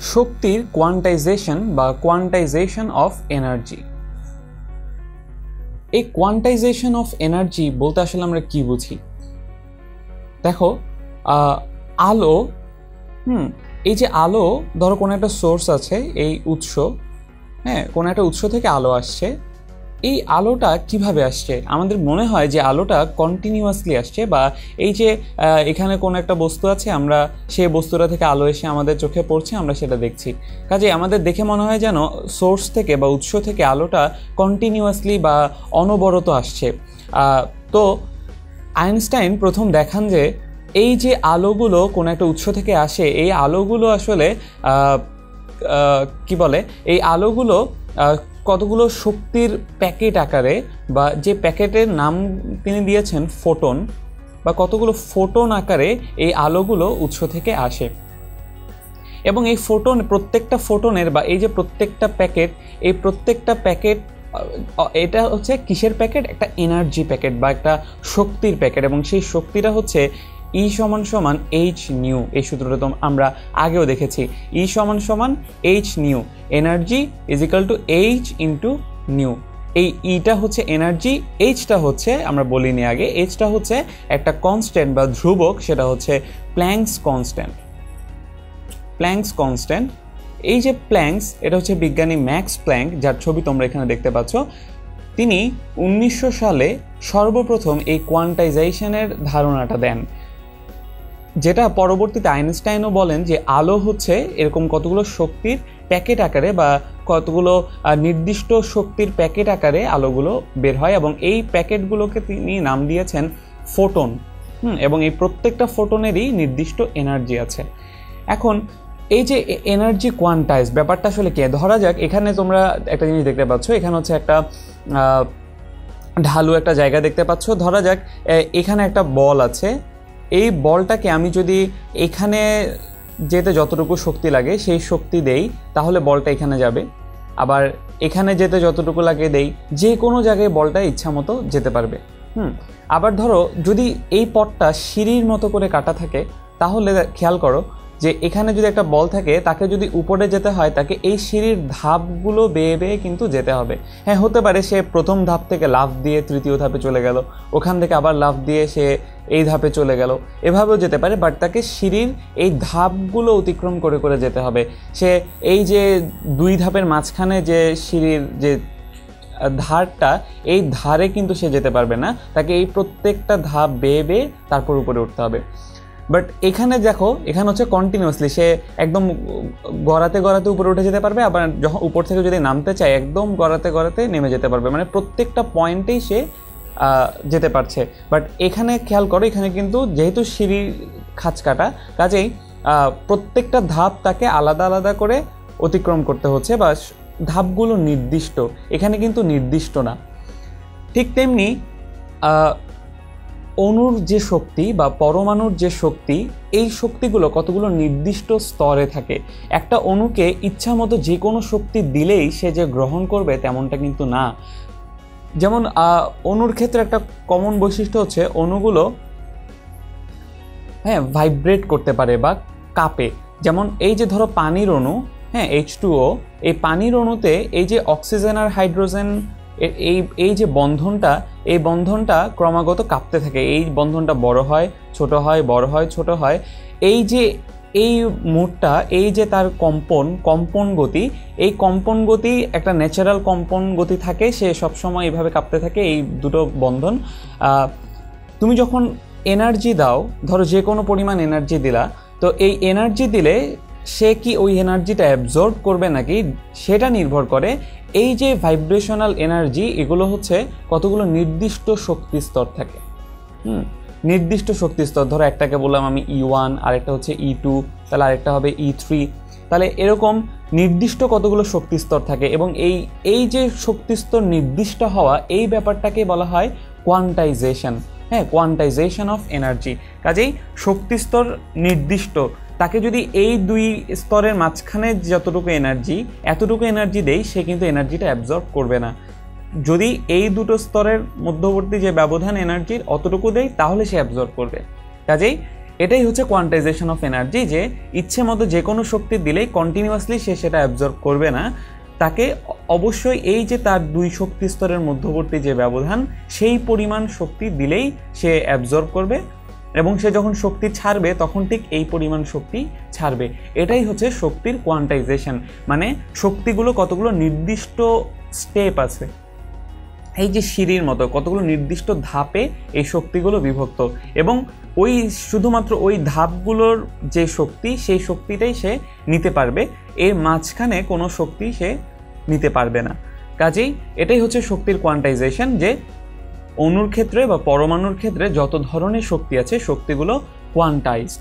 শক্তির কোয়ান্টাইজেশন বা quantisation of energy এই কোয়ান্টাইজেশন অফ এনার্জি বলতে আসলে আমরা কি বুঝি? দেখো আলো, হুম, এই যে আলো, ধরো কোনো একটা সোর্স আছে, এই উৎস হ্যাঁ কোনো একটা উৎস থেকে আলো আসছে এই আলোটা কীভাবে আসছে? আমাদের মনে হয় যে আলোটা কন্টিনিউয়াসলি আসছে বা এই যে এখানে কোনো একটা বস্তু আছে, আমরা সেই বস্তুটা থেকে আলো এসে আমাদের চোখে পড়ছে, আমরা সেটা দেখছি। কাজে আমাদের দেখে মনে হয় যেন সোর্স থেকে বা উৎস থেকে আলোটা কন্টিনিউয়াসলি বা অনবরত আসছে। তো আইনস্টাইন প্রথম দেখান যে এই যে আলোগুলো কোনো একটা উৎস থেকে আসে, এই আলোগুলো আসলে কি বলে? এই আলোগুলো কতগুলো শক্তির প্যাকেট আকারে বা যে প্যাকেটের নাম তিনি দিয়েছেন, ফোটন, বা কতগুলো ফোটন আকারে এই আলোগুলো উৎস থেকে আসে। এবং এই ফোটন, প্রত্যেকটা ফোটনের বা এই যে প্রত্যেকটা প্যাকেট, এই প্রত্যেকটা প্যাকেট এটা হচ্ছে কিসের প্যাকেট? একটা এনার্জি প্যাকেট বা একটা শক্তির প্যাকেট। এবং সেই শক্তিটা হচ্ছে ই সমান সমান এইচ নিউ এই সূত্রটা তো আমরা আগেও দেখেছি। ই সমান সমান h nu energy is to h into nu এই ইটা হচ্ছে এনার্জি এইচটা হচ্ছে, আমরা বলিনি আগে এইচটা হচ্ছে একটা কনস্ট্যান্ট বা ধ্রুবক, সেটা হচ্ছে প্ল্যাঙ্কস কনস্ট্যান্ট প্ল্যাঙ্কস কনস্ট্যান্ট এই যে প্ল্যাঙ্কস এটা হচ্ছে বিজ্ঞানী ম্যাক্স প্ল্যাঙ্ক যার ছবি তোমরা এখানে দেখতে পাচ্ছ। তিনি উনিশশো সালে সর্বপ্রথম এই কোয়ান্টাইজেশনের ধারণাটা দেন। যেটা পরবর্তীতে আইনস্টাইনও বলেন যে আলো হচ্ছে এরকম কতগুলো শক্তির প্যাকেট আকারে বা কতগুলো নির্দিষ্ট শক্তির প্যাকেট আকারে আলোগুলো বের হয় এবং এই প্যাকেটগুলোকে তিনি নাম দিয়েছেন ফোটন। হুম, এবং এই প্রত্যেকটা ফোটনেরই নির্দিষ্ট এনার্জি আছে। এখন, এই যে এনার্জি কোয়ান্টাইজ, ব্যাপারটা আসলে কে? ধরা যাক, এখানে তোমরা একটা জিনিস দেখতে পাচ্ছ, এখানে হচ্ছে একটা ঢালু একটা জায়গা দেখতে পাচ্ছ। ধরা যাক এখানে একটা বল আছে এই বলটাকে আমি যদি এখানে যেতে যতটুকু শক্তি লাগে সেই শক্তি দেই, তাহলে বলটা এখানে যাবে। আবার এখানে যেতে যতটুকু লাগে দেই, যে কোনো জায়গায় বলটা ইচ্ছা মতো যেতে পারবে। হুম, আবার ধরো যদি এই পটটা সিঁড়ির মতো করে কাটা থাকে, তাহলে খেয়াল করো যে এখানে যদি একটা বল থাকে, তাকে যদি উপরে যেতে হয়, তাকে এই সিঁড়ির ধাপগুলো বেয়ে বেয়ে কিন্তু যেতে হবে। হ্যাঁ হতে পারে সে প্রথম ধাপ থেকে লাফ দিয়ে তৃতীয় ধাপে চলে গেল, ওখান থেকে আবার লাফ দিয়ে সে এই ধাপে চলে গেল। এভাবেও যেতে পারে বাট তাকে সিঁড়ির এই ধাপগুলো অতিক্রম করে করে যেতে হবে। সে এই যে দুই ধাপের মাঝখানে যে সিঁড়ির যে ধারটা, এই ধারে কিন্তু সে যেতে পারবে না। তাকে এই প্রত্যেকটা ধাপ বেয়ে বেয়ে তারপর উপরে উঠতে হবে। বাট এখানে দেখো, এখানে হচ্ছে কন্টিনিউয়াসলি সে একদম গড়াতে গড়াতে উপরে উঠে যেতে পারবে, আবার যখন উপর থেকে যদি নামতে চায়, একদম গড়াতে গড়াতে নেমে যেতে পারবে। মানে প্রত্যেকটা পয়েন্টেই সে যেতে পারছে। বাট এখানে খেয়াল করো, এখানে কিন্তু যেহেতু সিঁড়ি খাঁচ কাটা, কাজেই প্রত্যেকটা ধাপ তাকে আলাদা আলাদা করে অতিক্রম করতে হচ্ছে বা ধাপগুলো নির্দিষ্ট। এখানে কিন্তু নির্দিষ্ট না। ঠিক তেমনি অণুর যে শক্তি বা পরমাণুর যে শক্তি, এই শক্তিগুলো কতগুলো নির্দিষ্ট স্তরে থাকে। একটা অণুকে ইচ্ছা মতো যে কোনো শক্তি দিলেই সে যে গ্রহণ করবে তেমনটা কিন্তু না। যেমন অণুর ক্ষেত্রে একটা কমন বৈশিষ্ট্য হচ্ছে অণুগুলো হ্যাঁ ভাইব্রেট করতে পারে বা কাপে। যেমন, এই যে ধরো পানির অণু হ্যাঁ এইচ এই পানির অণুতে এই যে অক্সিজেন আর হাইড্রোজেন এই এই যে বন্ধনটা এই বন্ধনটা ক্রমাগত কাঁপতে থাকে। এই বন্ধনটা বড় হয়, ছোট হয়, বড় হয়, ছোট হয়। এই যে, এই মুডটা, এই যে তার কম্পন কম্পন গতি, এই কম্পন গতি একটা ন্যাচারাল কম্পন গতি থাকে, সে সবসময় এইভাবে কাঁপতে থাকে এই দুটো বন্ধন। তুমি যখন এনার্জি দাও, ধরো যে কোনো পরিমাণ এনার্জি দিলা, তো এই এনার্জি দিলে সে কি ওই এনার্জিটা অ্যাবজর্ব করবে নাকি সেটা নির্ভর করে। এই যে ভাইব্রেশনাল এনার্জি এগুলো হচ্ছে কতগুলো নির্দিষ্ট শক্তি স্তর থাকে। হুম, নির্দিষ্ট শক্তি স্তর। ধরো একটাকে বললাম আমি ই ওয়ান আরেকটা হচ্ছে ই টু তাহলে আরেকটা হবে ই থ্রি তাহলে এরকম নির্দিষ্ট কতগুলো শক্তি স্তর থাকে এবং এই এই যে শক্তি স্তর নির্দিষ্ট হওয়া, এই ব্যাপারটাকে বলা হয় কোয়ান্টাইজেশন হ্যাঁ কোয়ান্টাইজেশন অফ এনার্জি কাজেই শক্তি স্তর নির্দিষ্ট তাকে যদি এই দুই স্তরের মাঝখানে যতটুকু এনার্জি, এতটুকু এনার্জি দেই, সে কিন্তু এনার্জিটা অ্যাবজর্ব করবে না। যদি এই দুটো স্তরের মধ্যবর্তী যে ব্যবধান এনার্জির অতটুকু দেয় তাহলে সে অ্যাবজর্ব করবে। কাজেই এটাই হচ্ছে কোয়ান্টাইজেশন অফ এনার্জি যে ইচ্ছে মতো যে কোনো শক্তি দিলেই কন্টিনিউয়াসলি সে সেটা অ্যাবজর্ব করবে না। তাকে অবশ্যই এই যে তার দুই শক্তি স্তরের মধ্যবর্তী যে ব্যবধান, সেই পরিমাণ শক্তি দিলেই সে অ্যাবজর্ব করবে। এবং সে যখন শক্তি ছাড়বে, তখন ঠিক এই পরিমাণ শক্তি ছাড়বে। এটাই হচ্ছে শক্তির কোয়ান্টাইজেশন মানে শক্তিগুলো কতগুলো নির্দিষ্ট স্টেপ আছে। এই যে সিঁড়ির মতো কতগুলো নির্দিষ্ট ধাপে এই শক্তিগুলো বিভক্ত। এবং ওই শুধুমাত্র ওই ধাপগুলোর যে শক্তি, সেই শক্তিটাই সে নিতে পারবে। এর মাঝখানে কোনো শক্তি সে নিতে পারবে না। কাজেই এটাই হচ্ছে শক্তির কোয়ান্টাইজেশন যে অণুর ক্ষেত্রে বা পরমাণুর ক্ষেত্রে যত ধরনের শক্তি আছে শক্তিগুলো কোয়ান্টাইজড